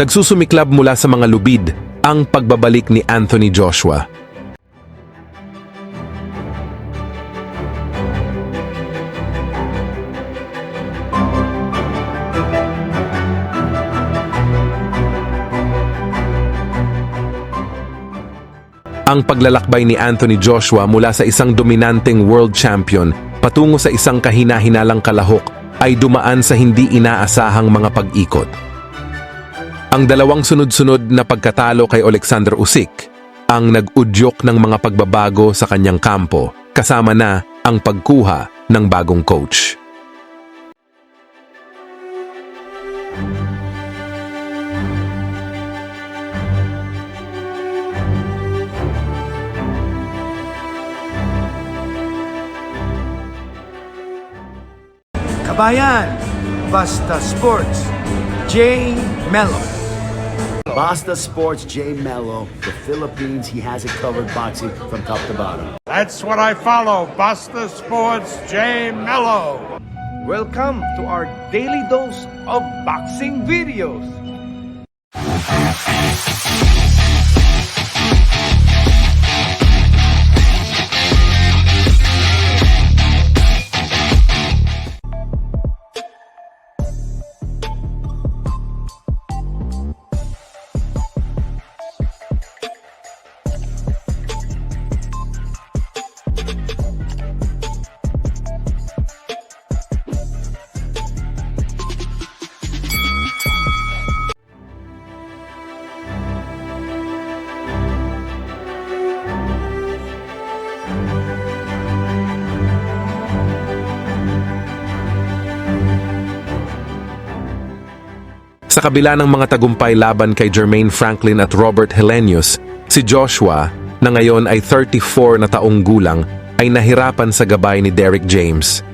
Nagsusumiklab mula sa mga lubid ang pagbabalik ni Anthony Joshua. Ang paglalakbay ni Anthony Joshua mula sa isang dominanteng world champion patungo sa isang kahina-hinalang kalahok ay dumaan sa hindi inaasahang mga pag-ikot. Ang dalawang sunod-sunod na pagkatalo kay Alexander Usyk ang nag-udyok ng mga pagbabago sa kanyang kampo kasama na ang pagkuha ng bagong coach. Kabayan, Basta Sports, J. Mello. Basta Sports Jay Mello, the Philippines, he has it covered boxing from top to bottom. That's what I follow. Buster Sports Jay Mello. Welcome to our daily dose of boxing videos. Sa kabila ng mga tagumpay laban kay Jermaine Franklin at Robert Helenius, si Joshua, na ngayon ay 34 na taong gulang, ay nahirapan sa gabay ni Derek James.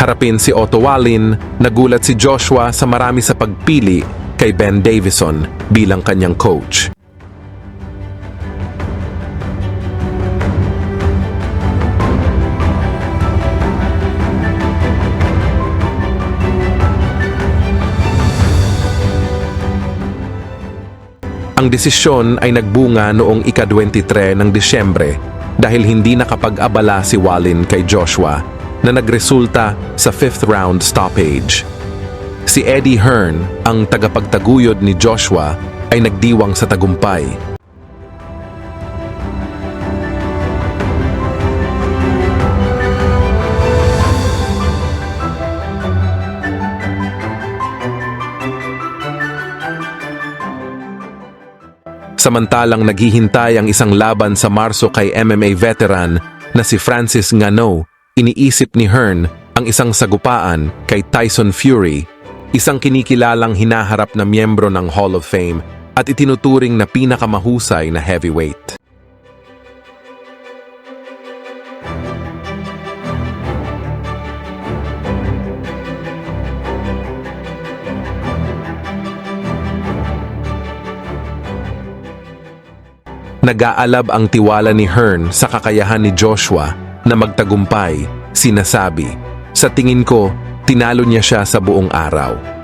Harapin si Otto Wallin, nagulat si Joshua sa marami sa pagpili kay Ben Davison bilang kanyang coach. Ang desisyon ay nagbunga noong ika-23 ng Disyembre dahil hindi nakapag-abala si Wallin kay Joshua na nagresulta sa fifth round stoppage. Si Eddie Hearn, ang tagapagtaguyod ni Joshua, ay nagdiwang sa tagumpay. Samantalang naghihintay ang isang laban sa Marso kay MMA veteran na si Francis Ngano, iniisip ni Hearn ang isang sagupaan kay Tyson Fury, isang kinikilalang hinaharap na miyembro ng Hall of Fame at itinuturing na pinakamahusay na heavyweight. Nag-aalab ang tiwala ni Hearn sa kakayahan ni Joshua na magtagumpay, sinasabi. Sa tingin ko, tinalo niya siya sa buong araw.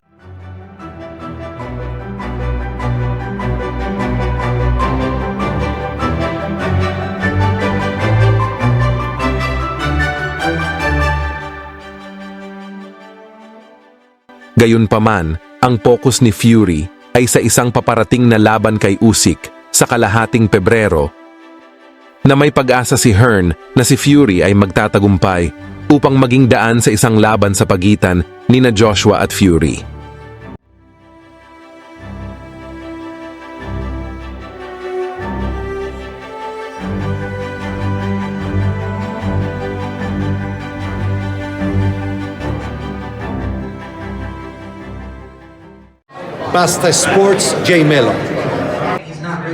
Gayunpaman, ang focus ni Fury ay sa isang paparating na laban kay Usyk sa kalahating Pebrero na may pag-asa si Hearn na si Fury ay magtatagumpay upang maging daan sa isang laban sa pagitan ni na Joshua at Fury. Basta Sports J Mello.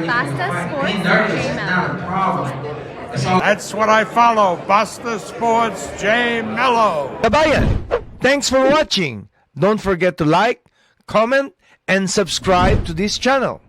Basta Sports J-Mello. That's what I follow. Buster Sports J Mello. Kabayan, thanks for watching. Don't forget to like, comment, and subscribe to this channel.